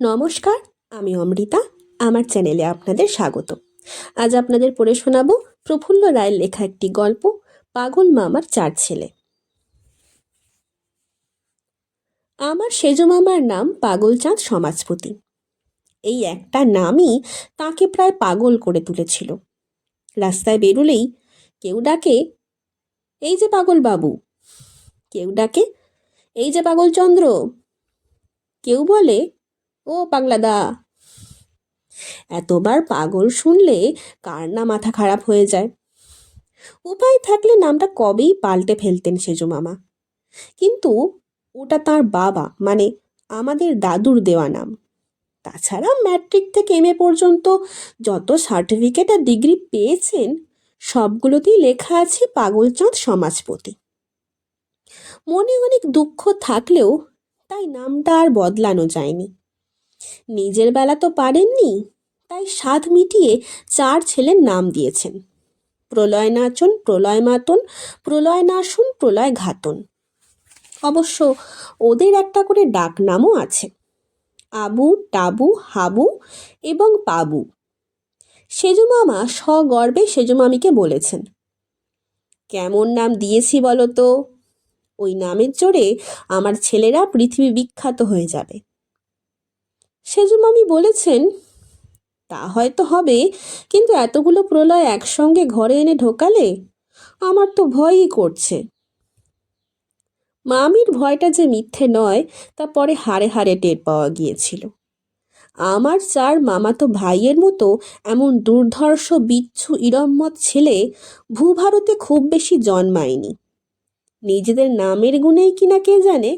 নমস্কার, আমি অমৃতা, আমার চ্যানেলে আপনাদের স্বাগত। আজ আপনাদের পড়ে শোনাব প্রফুল্ল রায়ের লেখা একটি গল্প, পাগল মামার চার ছেলে। আমার সেজ মামার নাম পাগলচাঁদ সমাজপতি। এই একটা নামই তাকে প্রায় পাগল করে তুলেছিল। রাস্তায় বেরোলেই কেউ ডাকে, এই যে পাগল বাবু। কেউ ডাকে, এই যে পাগলচন্দ্র কেউ বলে ও পাগলাদা। এতবার পাগল শুনলে কার না মাথা খারাপ হয়ে যায়? উপায় থাকলে নামটা কবেই পাল্টে ফেলতেন সেজু মামা। কিন্তু ওটা তার বাবা মানে আমাদের দাদুর দেওয়া নাম। তাছাড়া ম্যাট্রিক থেকে এম এ পর্যন্ত যত সার্টিফিকেট আর ডিগ্রি পেয়েছেন, সবগুলোতেই লেখা আছে পাগলচাঁদ সমাজপতি। মনে অনেক দুঃখ থাকলেও তাই নামটা আর বদলানো যায়নি। নিজের বেলা তো পারেননি। তাই স্বাদ মিটিয়ে চার ছেলের নাম দিয়েছেন। প্রলয় নাচন, প্রলয় মাতন, প্রলয় নাশুন প্রলয় ঘাতন। অবশ্য ওদের একটা করে ডাক নামও আছে। আবু, টাবু, হাবু এবং পাবু। সেজু মামা সগর্বে সেজু মামিকে বলেছেন, কেমন নাম দিয়েছি বলো তো? ওই নামের জোরে আমার ছেলেরা পৃথিবী বিখ্যাত হয়ে যাবে। সেজু মামি বলেছেন, তা হয়তো হবে, কিন্তু এতগুলো প্রলয় একসঙ্গে ঘরে এনে ঢোকালে আমার তো ভয়ই করছে। মামির ভয়টা যে মিথ্যে নয়, তা পরে হাড়ে হাড়ে টের পাওয়া গিয়েছিল। আমার চার মামাতো ভাইয়ের মতো এমন দুর্ধর্ষ, বিচ্ছু, ইরম্মত ছেলে ভূভারতে খুব বেশি জন্মায়নি। নিজেদের নামের গুণেই কিনা কে জানে,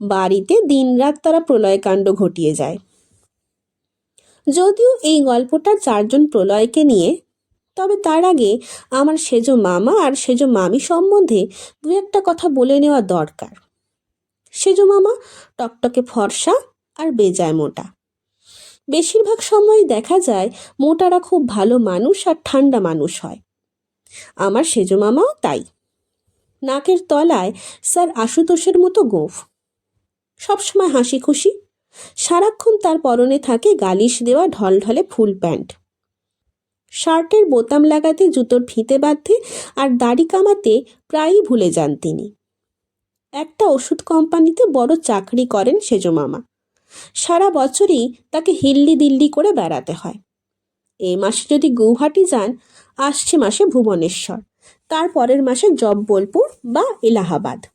বাড়িতে দিনরাত তারা প্রলয়কাণ্ড ঘটিয়ে যায়। যদিও এই গল্পটা চারজন প্রলয়কে নিয়ে, তবে তার আগে আমার সেজ মামা আর সেজ মামি সম্বন্ধে দু একটা কথা বলে নেওয়া দরকার। সেজ মামা টকটকে ফর্সা আর বেজায় মোটা। বেশিরভাগ সময় দেখা যায় মোটারা খুব ভালো মানুষ আর ঠান্ডা মানুষ হয়। আমার সেজ মামাও তাই। নাকের তলায় স্যার আশুতোষের মতো গোঁফ। সবসময় হাসি খুশি সারাক্ষণ তার পরনে থাকে গালিশ দেওয়া ঢলঢলে ফুল প্যান্ট। শার্টের বোতাম লাগাতে জুতোর ফিতে বাঁধতে আর দাড়ি কামাতে প্রায়ই ভুলে যান তিনি। একটা ওষুধ কোম্পানিতে বড় চাকরি করেন সেজো মামা সারা বছরই তাকে হিল্লি দিল্লি করে বেড়াতে হয়। এ মাসে যদি গৌহাটি যান, আসছে মাসে ভুবনেশ্বর, তার পরের মাসে জব্বলপুর বা এলাহাবাদ।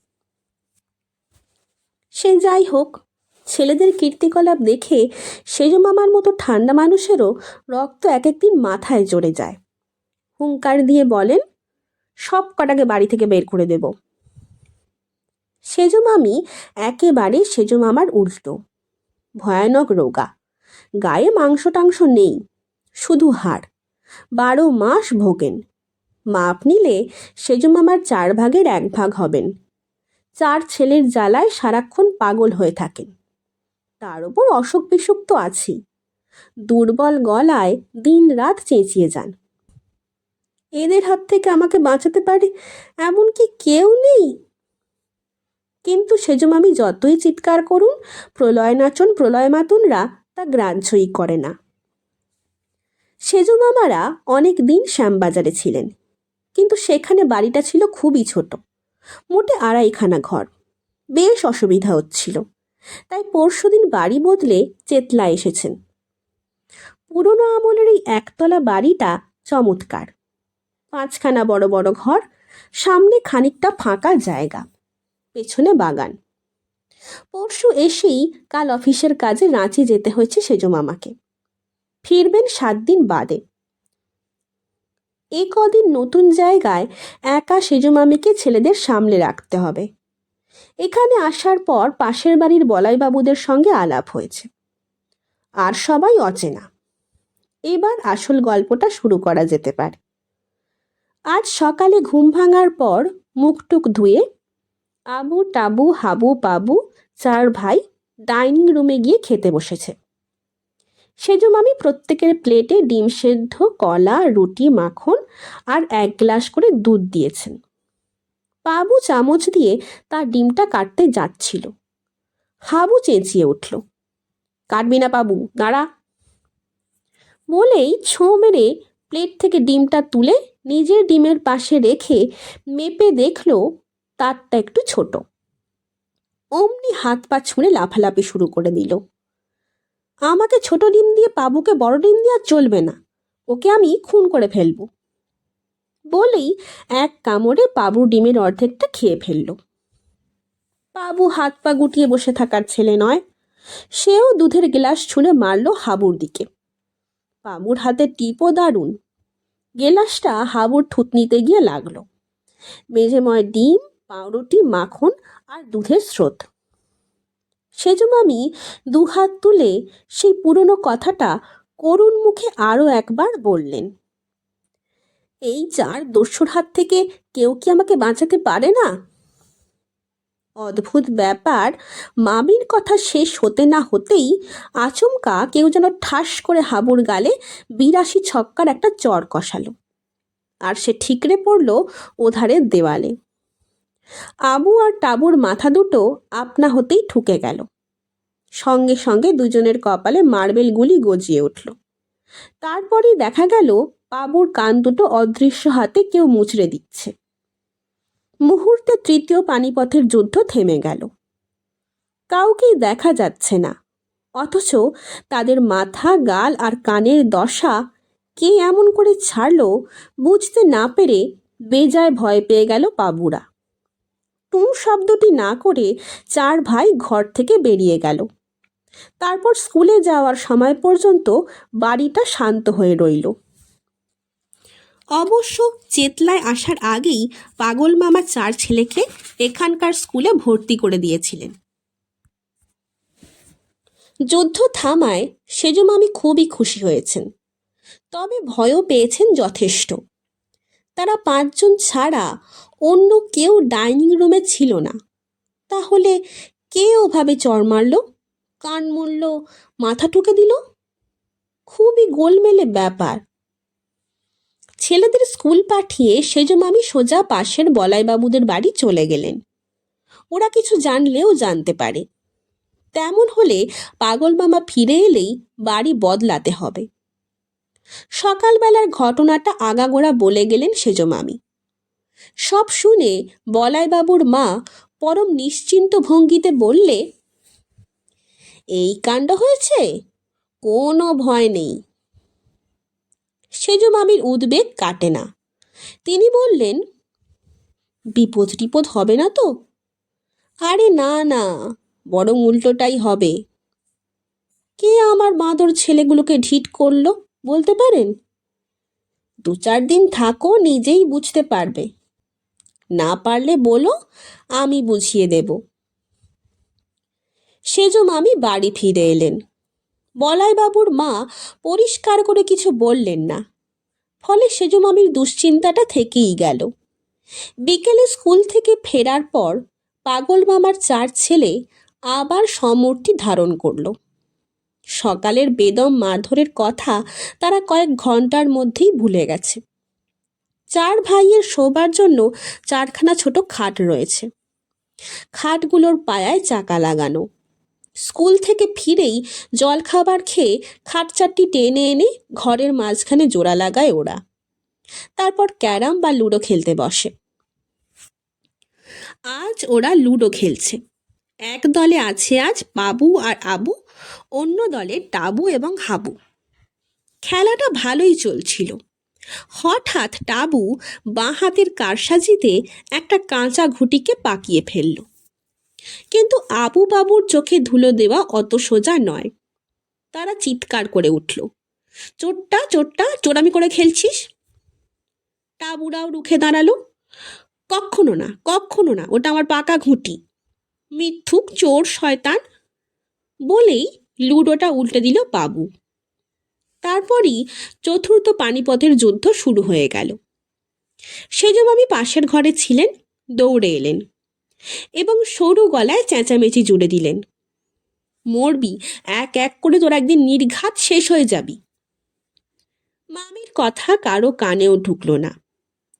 সে যাই হোক ছেলেদের কীর্তিকলাপ দেখে সেজ মামার মতো ঠান্ডা মানুষেরও রক্ত এক একদিন মাথায় চড়ে যায়। হুঙ্কার দিয়ে বলেন, সব কটাকে বাড়ি থেকে বের করে দেব। সেজ মামি একেবারে সেজ মামার উল্টো। ভয়ানক রোগা। গায়ে মাংস টাংস নেই, শুধু হাড়। বারো মাস ভোগেন। মাপ নিলে সেজু মামার চার ভাগের এক ভাগ হবেন। চার ছেলের জ্বালায় সারাক্ষণ পাগল হয়ে থাকেন। তার ওপর অসুখ বিসুখ তো আছেই। দুর্বল গলায় দিন রাত চেঁচিয়ে যান। এদের হাত থেকে আমাকে বাঁচাতে পারে এমন কি কেউ নেই। কিন্তু সেজমামি যতই চিৎকার করুন, প্রলয় নাচন, প্রলয় মাতুনরা তা গ্রাহ্যই করে না। সেজু মামারা অনেক দিন শ্যামবাজারে ছিলেন, কিন্তু সেখানে বাড়িটা ছিল খুবই ছোট, মোটে আড়াইখানা ঘর। বেশ অসুবিধা হচ্ছিল। তাই পরশুদিন বাড়ি বদলে চেতলা এসেছেন। পুরনো আমলের এই একতলা বাড়িটা চমৎকার। পাঁচখানা বড় বড় ঘর, সামনে খানিকটা ফাঁকা জায়গা, পেছনে বাগান। পরশু এসেই কাল অফিসের কাজে রাঁচি যেতে হয়েছে সেজো মামাকে। ফিরবেন সাত দিন বাদে। এ কদিন নতুন জায়গায় একা সেজো মামিকে ছেলেদের সামলে রাখতে হবে। এখানে আসার পর পাশের বাড়ির বলাইবাবুদের সঙ্গে আলাপ হয়েছে। আর সবাই অচেনা। এবার আসল গল্পটা শুরু করা যেতে পারে। আজ সকালে ঘুম ভাঙার পর মুখটুক ধুয়ে আবু টাবু হাবু পাবু চার ভাই ডাইনিং রুমে গিয়ে খেতে বসেছে। সেজো মামি প্রত্যেকের প্লেটে ডিম সেদ্ধ, কলা, রুটি, মাখন আর এক গ্লাস করে দুধ দিয়েছেন। বাবু চামচ দিয়ে তার ডিমটা কাটতে যাচ্ছিল। হাবু চেঁচিয়ে উঠল, কাটবি না পাবু দাঁড়া। বলেই ছোঁ মেরে প্লেট থেকে ডিমটা তুলে নিজের ডিমের পাশে রেখে মেপে দেখল তারটা একটু ছোট। অমনি হাত পা ছুঁড়ে লাফালাফি শুরু করে দিল। আমাকে ছোট ডিম দিয়ে পাবুকে বড় ডিম আর চলবে না, ওকে আমি খুন করে ফেলব। বলেই এক কামড়ে পাবুর ডিমের অর্ধেকটা খেয়ে ফেলল। পাবু হাত পা গুটিয়ে বসে থাকার ছেলে নয়, সেও দুধের গ্লাস ছুঁড়ে মারল হাবুর দিকে। পাবুর হাতে টিপও দারুণ। গেলাসটা হাবুর থুতনিতে গিয়ে লাগল। মেঝেময় ডিম, পাউরুটি, মাখন আর দুধের স্রোত। সেজমামি দু হাত তুলে সেই পুরনো কথাটা করুণ মুখে আরও একবার বললেন। এই চার দস্যুর হাত থেকে কেউ কি আমাকে বাঁচাতে পারে না? অদ্ভুত ব্যাপার। মামির কথা শেষ হতে না হতেই আচমকা কেউ যেন ঠাস করে হাবুর গালে বিরাশি ছক্কার একটা চর কষালো। আর সে ঠিকরে পড়ল ওধারের দেওয়ালে। আবু আর টাবুর মাথা দুটো আপনা হতেই ঠুকে গেল। সঙ্গে সঙ্গে দুজনের কপালে মার্বেল গুলি গজিয়ে উঠল। তারপরেই দেখা গেল বাবুর কান দুটো অদৃশ্য হাতে কেউ মুচড়ে দিচ্ছে। মুহূর্তে তৃতীয় পানিপথের যুদ্ধ থেমে গেল। কাউকেই দেখা যাচ্ছে না। অথচ তাদের মাথা, গাল আর কানের দশা কে এমন করে ছাড়ল বুঝতে না পেরে বেজায় ভয় পেয়ে গেল বাবুরা। টুঁ শব্দটি না করে চার ভাই ঘর থেকে বেরিয়ে গেল। তারপর স্কুলে যাওয়ার সময় পর্যন্ত বাড়িটা শান্ত হয়ে রইল। অবশ্য চেতলায় আসার আগেই পাগল মামা চার ছেলেকে এখানকার স্কুলে ভর্তি করে দিয়েছিলেন। যুদ্ধ থামায় সেজমামি খুবই খুশি হয়েছেন। তবে ভয়ও পেয়েছেন যথেষ্ট। তারা পাঁচজন ছাড়া অন্য কেউ ডাইনিং রুমে ছিল না। তাহলে কে ওভাবে চর মারল? কান মরল মাথা ঠুকে দিল। খুবই গোলমেলে ব্যাপার। ছেলেদের স্কুল পাঠিয়ে সেজ মামি সোজা পাশের বলাইবাবুদের বাড়ি চলে গেলেন। ওরা কিছু জানলেও জানতে পারে। তেমন হলে পাগল মামা ফিরে এলেই বাড়ি বদলাতে হবে। সকালবেলার ঘটনাটা আগাগোড়া বলে গেলেন সেজ মামি। সব শুনে বলাইবাবুর মা পরম নিশ্চিন্ত ভঙ্গিতে বললে এই কাণ্ড হয়েছে? কোনো ভয় নেই। সেজ মামির উদ্বেগ কাটে না। তিনি বললেন, বিপদ টিপদ হবে না তো? আরে না না, বরং উল্টোটাই হবে। কে আমার মাদর ছেলেগুলোকে ঢিট করল, বলতে পারেন? দু চার দিন থাকো, নিজেই বুঝতে পারবে। না পারলে বলো, আমি বুঝিয়ে দেব। সেজ মামি বাড়ি ফিরে এলেন। বলাইবাবুর মা পরিষ্কার করে কিছু বললেন না। ফলে সেজু মামির দুশ্চিন্তাটা থেকেই গেল। বিকেলে স্কুল থেকে ফেরার পর পাগল মামার চার ছেলে আবার সমূর্তি ধারণ করল। সকালের বেদম মারধরের কথা তারা কয়েক ঘণ্টার মধ্যেই ভুলে গেছে। চার ভাইয়ের শোবার জন্য চারখানা ছোট খাট রয়েছে। খাটগুলোর পায়ায় চাকা লাগানো। স্কুল থেকে ফিরেই জলখাবার খেয়ে খাট চারটি টেনে এনে ঘরের মাঝখানে জোড়া লাগায় ওরা। তারপর ক্যারাম বা লুডো খেলতে বসে। আজ ওরা লুডো খেলছে। এক দলে আছে আজ বাবু আর আবু, অন্য দলে টাবু এবং হাবু। খেলাটা ভালোই চলছিল। হঠাৎ টাবু বাঁ হাতের কারসাজিতে একটা কাঁচা ঘুটিকে পাকিয়ে ফেলল। কিন্তু আবু বাবুর চোখে ধুলো দেওয়া অত সোজা নয়। তারা চিৎকার করে উঠল চোটটা চোটটা চোরামি করে খেলছিস? টাবুরাও রুখে দাঁড়াল? কখনো না কখনো না, ওটা আমার পাকা ঘুঁটি। মিথ্যুক চোর, শয়তান। বলেই লুডোটা উল্টে দিল বাবু। তারপরই চতুর্থ পানিপথের যুদ্ধ শুরু হয়ে গেল। সেজমামি পাশের ঘরে ছিলেন, দৌড়ে এলেন। এবং সরু গলায় চেঁচামেচি জুড়ে দিলেন। মরবি, এক এক করে তোর একদিন নির্ঘাত শেষ হয়ে যাবি। মামির কথা কারও কানেও ঢুকলো না।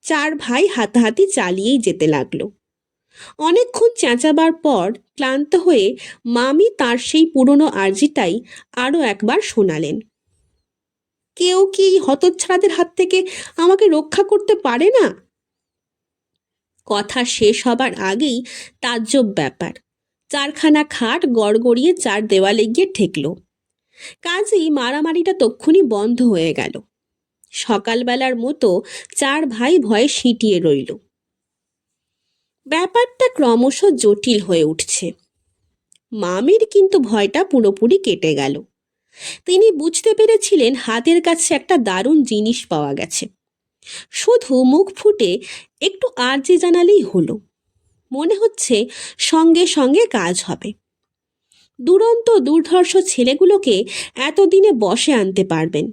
চার ভাই হাতাহাতি চালিয়েই যেতে লাগল। অনেকক্ষণ চেঁচাবার পর ক্লান্ত হয়ে মামি তার সেই পুরনো আর্জিটাই আরও একবার শোনালেন। কেউ কি এই হতচ্ছাড়াদের হাত থেকে আমাকে রক্ষা করতে পারে না? কথা শেষ হবার আগেই তাজ্জব ব্যাপার। চারখানা খাট গড়গড়িয়ে চার দেওয়ালে গিয়ে ঠেকল। কাজেই মারামারিটা তক্ষুনি বন্ধ হয়ে গেল। সকালবেলার মতো চার ভাই ভয়ে সিঁটিয়ে রইল। ব্যাপারটা ক্রমশ জটিল হয়ে উঠছে। মামির কিন্তু ভয়টা পুরোপুরি কেটে গেল। তিনি বুঝতে পেরেছিলেন হাতের কাছে একটা দারুণ জিনিস পাওয়া গেছে। শুধু মুখ ফুটে একটু আর্জি জানালেই হলো। মনে হচ্ছে সঙ্গে সঙ্গে কাজ হবে। দুরন্ত দুর্ধর্ষ ছেলেগুলোকে এতদিনে বসে আনতে পারবেন।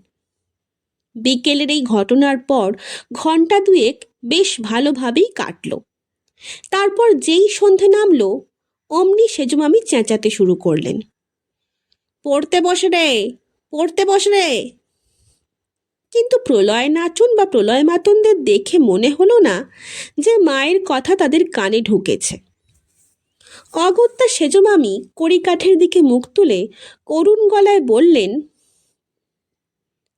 বিকেলের এই ঘটনার পর ঘণ্টা দুয়েক বেশ ভালোভাবেই কাটল। তারপর যেই সন্ধে নামলো, অমনি সেজমামি চেঁচাতে শুরু করলেন। পড়তে বসে রে, পড়তে বসে রে। কিন্তু প্রলয় নাচন বা প্রলয় মাতনদের দেখে মনে হলো না যে মায়ের কথা তাদের কানে ঢুকেছে। অগত্যা সেজমামি কড়িকাঠের দিকে মুখ তুলে করুণ গলায় বললেন,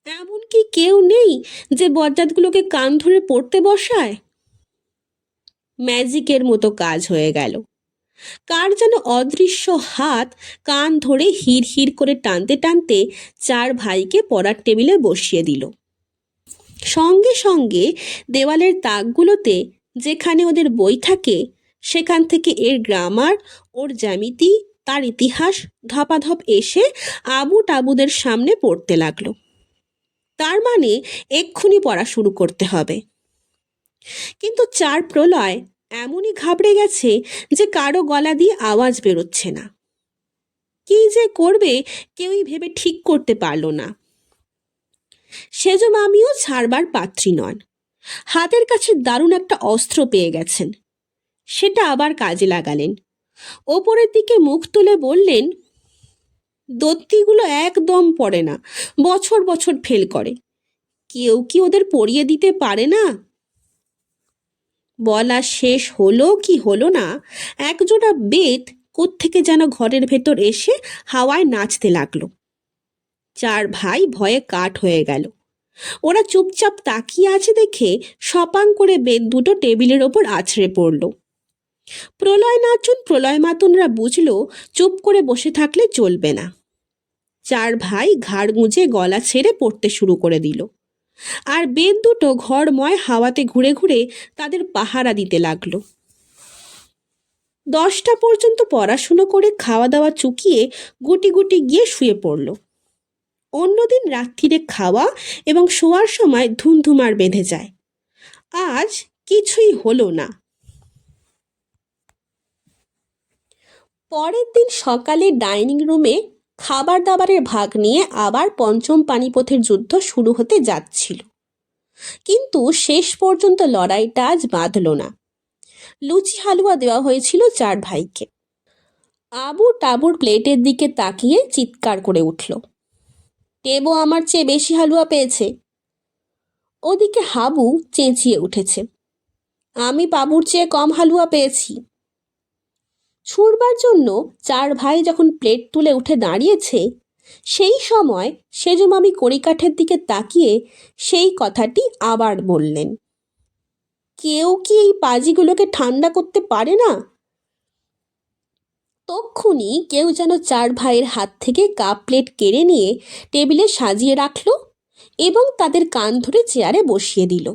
এমন কি কেউ নেই যে বজ্জাতগুলোকে কান ধরে পড়তে বসায়? ম্যাজিকের মতো কাজ হয়ে গেল। কার যেন অদৃশ্য হাত কান ধরে হির হির করে টানতে টানতে চার ভাইকে পড়ার টেবিলে বসিয়ে দিল। সঙ্গে সঙ্গে দেওয়ালের তাকগুলোতে যেখানে ওদের বই থাকে, সেখান থেকে এর গ্রামার ওর জ্যামিতি, তার ইতিহাস ধপাধপ এসে আবু টাবুদের সামনে পড়তে লাগল। তার মানে এক্ষুনি পড়া শুরু করতে হবে। কিন্তু চার প্রলয় এমনই ঘাবড়ে গেছে যে কারও গলা দিয়ে আওয়াজ বেরোচ্ছে না। কি যে করবে কেউই ভেবে ঠিক করতে পারল না। সেজ মামিও ছাড়বার পাত্রী নন। হাতের কাছে দারুণ একটা অস্ত্র পেয়ে গেছেন। সেটা আবার কাজে লাগালেন। ওপরের দিকে মুখ তুলে বললেন, দত্তিগুলো একদম পড়ে না, বছর বছর ফেল করে। কেউ কি ওদের পড়িয়ে দিতে পারে না? বলা শেষ হলো কি হলো না, একজোড়া বেত কোত্থেকে যেন ঘরের ভেতর এসে হাওয়ায় নাচতে লাগল। চার ভাই ভয়ে কাঠ হয়ে গেল। ওরা চুপচাপ তাকিয়ে আছে দেখে সপাং করে বেদ দুটো টেবিলের ওপর আছড়ে পড়ল। প্রলয় নাচুন, প্রলয় মাতুনরা বুঝলো চুপ করে বসে থাকলে চলবে না। চার ভাই ঘাড় গুঁজে গলা ছেড়ে পড়তে শুরু করে দিল। আর বেদ দুটো ঘরময় হাওয়াতে ঘুরে ঘুরে তাদের পাহারা দিতে লাগল। দশটা পর্যন্ত পড়াশুনো করে খাওয়া দাওয়া চুকিয়ে গুটি গুটি গিয়ে শুয়ে পড়ল। অন্যদিন রাত্রিরে খাওয়া এবং শোয়ার সময় ধুমধুমার বেঁধে যায়। আজ কিছুই হলো না। পরের দিন সকালে ডাইনিং রুমে খাবার দাবারের ভাগ নিয়ে আবার পঞ্চম পানিপথের যুদ্ধ শুরু হতে যাচ্ছিল। কিন্তু শেষ পর্যন্ত লড়াইটা আজ বাঁধল না। লুচি হালুয়া দেওয়া হয়েছিল চার ভাইকে। আবু টাবুর প্লেটের দিকে তাকিয়ে চিৎকার করে উঠল। টেবো আমার চেয়ে বেশি হালুয়া পেয়েছে। ওদিকে হাবু চেঁচিয়ে উঠেছে। আমি বাবুর চেয়ে কম হালুয়া পেয়েছি। ছুড়বার জন্য চার ভাই যখন প্লেট তুলে উঠে দাঁড়িয়েছে, সেই সময় সেজমামি কড়িকাঠের দিকে তাকিয়ে সেই কথাটি আবার বললেন। কেউ কি এই পাজিগুলোকে ঠান্ডা করতে পারে না? তক্ষুনি কেউ যেন চার ভাইয়ের হাত থেকে কাপ প্লেট কেড়ে নিয়ে টেবিলে সাজিয়ে রাখল এবং তাদের কান ধরে চেয়ারে বসিয়ে দিল।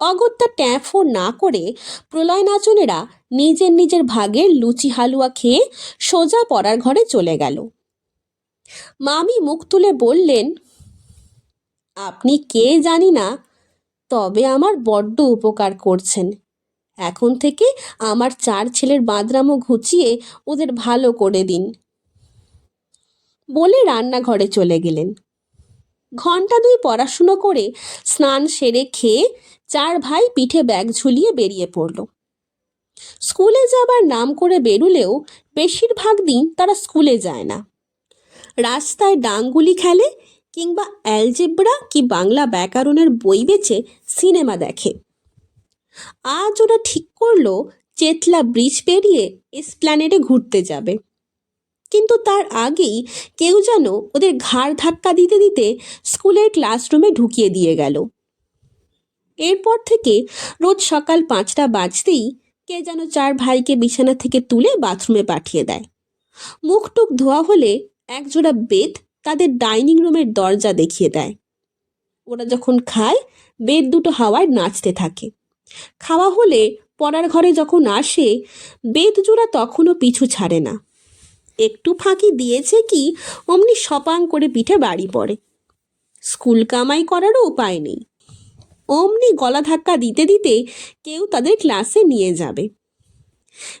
অগত্যা ট্যাফো না করে প্রলয় নাচনেরা নিজের নিজের ভাগের লুচি হালুয়া খেয়ে সোজা পড়ার ঘরে চলে গেল। মামি মুখ তুলে বললেন, আপনি কে জানি না, তবে আমার বড্ড উপকার করছেন। এখন থেকে আমার চার ছেলের বাদরামো ঘুচিয়ে ওদের ভালো করে দিন। বলে রান্নাঘরে চলে গেলেন। ঘণ্টা দুই পড়াশুনো করে স্নান সেরে খেয়ে চার ভাই পিঠে ব্যাগ ঝুলিয়ে বেরিয়ে পড়ল। স্কুলে যাবার নাম করে বেরুলেও বেশিরভাগ দিন তারা স্কুলে যায় না। রাস্তায় ডাঙ্গুলি খেলে কিংবা অ্যালজেব্রা কি বাংলা ব্যাকরণের বই বেচে সিনেমা দেখে। আজ ওরা ঠিক করল চেতলা ব্রিজ পেরিয়ে এসপ্ল্যানেডে ঘুরতে যাবে। কিন্তু তার আগেই কেউ যেন ওদের ঘাড় ধাক্কা দিতে দিতে স্কুলের ক্লাসরুমে ঢুকিয়ে দিয়ে গেল। এরপর থেকে রোজ সকাল পাঁচটা বাজতেই কে যেন চার ভাইকে বিছানা থেকে তুলে বাথরুমে পাঠিয়ে দেয়। মুখ টুক ধোয়া হলে একজোড়া বেদ তাদের ডাইনিং রুমের দরজা দেখিয়ে দেয়। ওরা যখন খায় বেদ দুটো হাওয়ায় নাচতে থাকে। খাওয়া হলে পড়ার ঘরে যখন আসে, বেদ জোড়া তখনও পিছু ছাড়ে না। একটু ফাঁকি দিয়েছে কি, অমনি সপাং করে পিঠে বাড়ি পড়ে। স্কুল কামাই করারও উপায় নেই। অমনি গলা ধাক্কা দিতে দিতে কেউ তাদের ক্লাসে নিয়ে যাবে।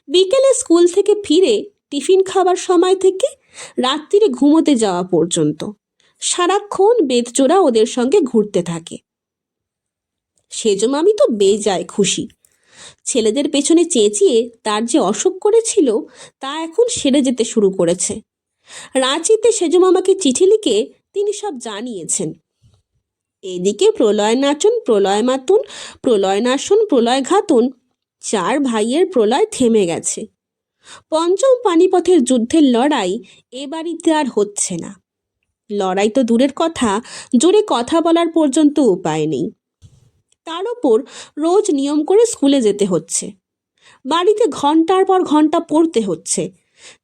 বিকেলে স্কুল থেকে ফিরে টিফিন খাবার সময় থেকে রাত্রিরে ঘুমোতে যাওয়া পর্যন্ত। সারাক্ষণ বেদচোরা ওদের সঙ্গে ঘুরতে থাকে। সেজো মামি তো বেজায় খুশি। ছেলেদের পেছনে চেঁচিয়ে তার যে অসুখ করেছিল, তা এখন সেরে যেতে শুরু করেছে। রাঁচিতে সেজো মামাকে চিঠি লিখে তিনি সব জানিয়েছেন। এদিকে প্রলয় নাচন, প্রলয় মাতুন, প্রলয় নাশন প্রলয় ঘাতুন, চার ভাইয়ের প্রলয় থেমে গেছে। পঞ্চম পানিপথের যুদ্ধের লড়াই এ বাড়িতে আর হচ্ছে না। লড়াই তো দূরের কথা, জোরে কথা বলার পর্যন্ত উপায় নেই। তার ওপর রোজ নিয়ম করে স্কুলে যেতে হচ্ছে। বাড়িতে ঘণ্টার পর ঘণ্টা পড়তে হচ্ছে।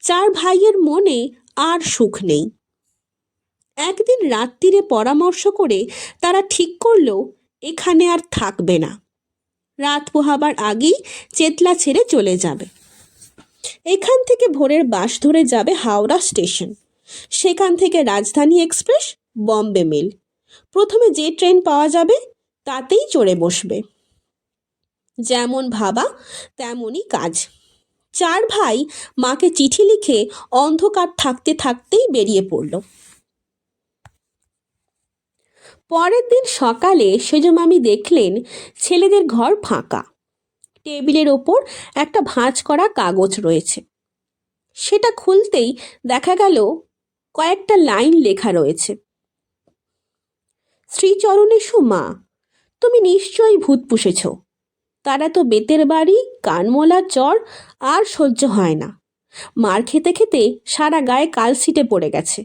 চার ভাইয়ের মনে আর সুখ নেই। একদিন রাত্রিরে পরামর্শ করে তারা ঠিক করল এখানে আর থাকবে না। রাত পোহাবার আগেই চেতলা ছেড়ে চলে যাবে। এখান থেকে ভোরের বাস ধরে যাবে হাওড়া স্টেশন। সেখান থেকে রাজধানী এক্সপ্রেস, বম্বে মেল। প্রথমে যে ট্রেন পাওয়া যাবে তাতেই চড়ে বসবে। যেমন ভাবা, তেমনই কাজ। চার ভাই মাকে চিঠি লিখে অন্ধকার থাকতে থাকতেই বেরিয়ে পড়ল। পরের দিন সকালে সেজমামি দেখলেন ছেলেদের ঘর ফাঁকা। টেবিলের ওপর একটা ভাঁজ করা কাগজ রয়েছে। সেটা খুলতেই দেখা গেল কয়েকটা লাইন লেখা রয়েছে। শ্রীচরণেশু মা তুমি নিশ্চয়ই ভূত পুষেছ। তারা তো বেতের বাড়ি কানমোলা চর, আর সহ্য হয় না। মার খেতে খেতে সারা গায়ে কাল কালসিটে পড়ে গেছে।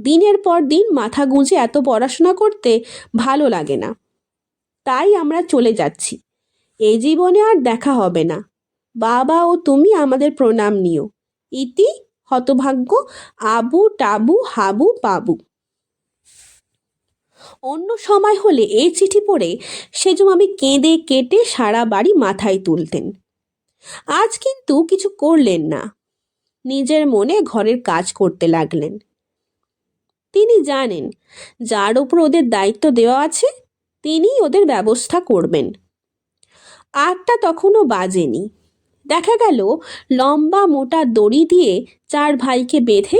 দিনের পর দিন মাথা গুঁজে এত পড়াশোনা করতে ভালো লাগে না। তাই আমরা চলে যাচ্ছি। এই জীবনে আর দেখা হবে না। বাবা ও তুমি আমাদের প্রণাম নিও। ইতি, হতভাগ্য, আবু, টাবু, হাবু পাবু অন্য সময় হলে এই চিঠি পড়ে সেজম আমি কেঁদে কেটে সারা বাড়ি মাথায় তুলতেন। আজ কিন্তু কিছু করলেন না। নিজের মনে ঘরের কাজ করতে লাগলেন। তিনি জানেন, যার ওপর ওদের দায়িত্ব দেওয়া আছে তিনি ওদের ব্যবস্থা করবেন। আটটা তখনও বাজেনি। দেখা গেল, লম্বা মোটা দড়ি দিয়ে চার ভাইকে বেঁধে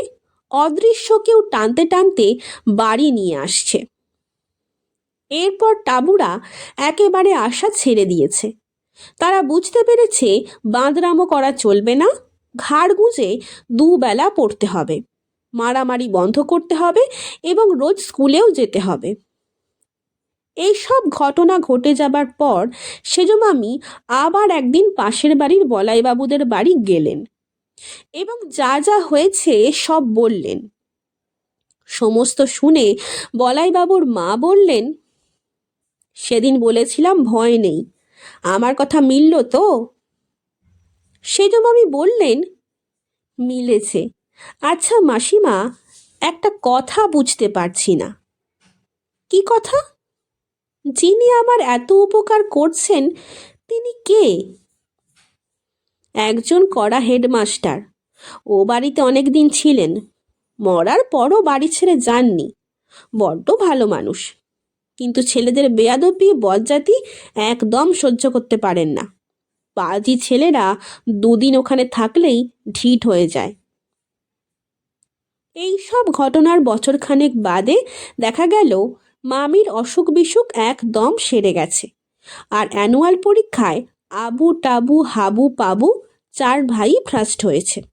অদৃশ্য কেউ টানতে টানতে বাড়ি নিয়ে আসছে। এরপর টাবুরা একেবারে আশা ছেড়ে দিয়েছে। তারা বুঝতে পেরেছে বাঁদরামো করা চলবে না, ঘাড় গুঁজে দুবেলা পড়তে হবে, মারামারি বন্ধ করতে হবে এবং রোজ স্কুলেও যেতে হবে। এইসব ঘটনা ঘটে যাবার পর সেজমামি আবার একদিন পাশের বাড়ির বলাইবাবুদের বাড়ি গেলেন এবং যা যা হয়েছে সব বললেন। সমস্ত শুনে বলাইবাবুর মা বললেন সেদিন বলেছিলাম ভয় নেই। আমার কথা মিলল তো? সেজমামি বললেন, মিলেছে। আচ্ছা মাসিমা, একটা কথা বুঝতে পারছি না। কি কথা? যিনি আমার এত উপকার করছেন, তিনি কে? একজন কড়া হেডমাস্টার। ও বাড়িতে অনেক দিন ছিলেন। মরার পরও বাড়ি ছেড়ে যাননি। বড্ড ভালো মানুষ। কিন্তু ছেলেদের বেয়াদপি বজ্জাতি একদম সহ্য করতে পারেন না। পাজি ছেলেরা দুদিন ওখানে থাকলেই ঢিট হয়ে যায়। এই সব ঘটনার বছরখানেক বাদে দেখা গেল, মামির অসুখ বিসুখ একদম সেরে গেছে। আর অ্যানুয়াল পরীক্ষায় আবু টাবু হাবু পাবু চার ভাই ফার্স্ট হয়েছে।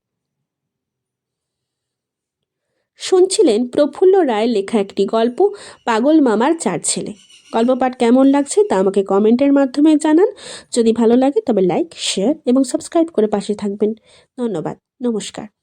শুনছিলেন প্রফুল্ল রায়ের লেখা একটি গল্প, পাগল মামার চার ছেলে। গল্প পাঠ কেমন লাগছে তা আমাকে কমেন্টের মাধ্যমে জানান। যদি ভালো লাগে তবে লাইক, শেয়ার এবং সাবস্ক্রাইব করে পাশে থাকবেন। ধন্যবাদ। নমস্কার।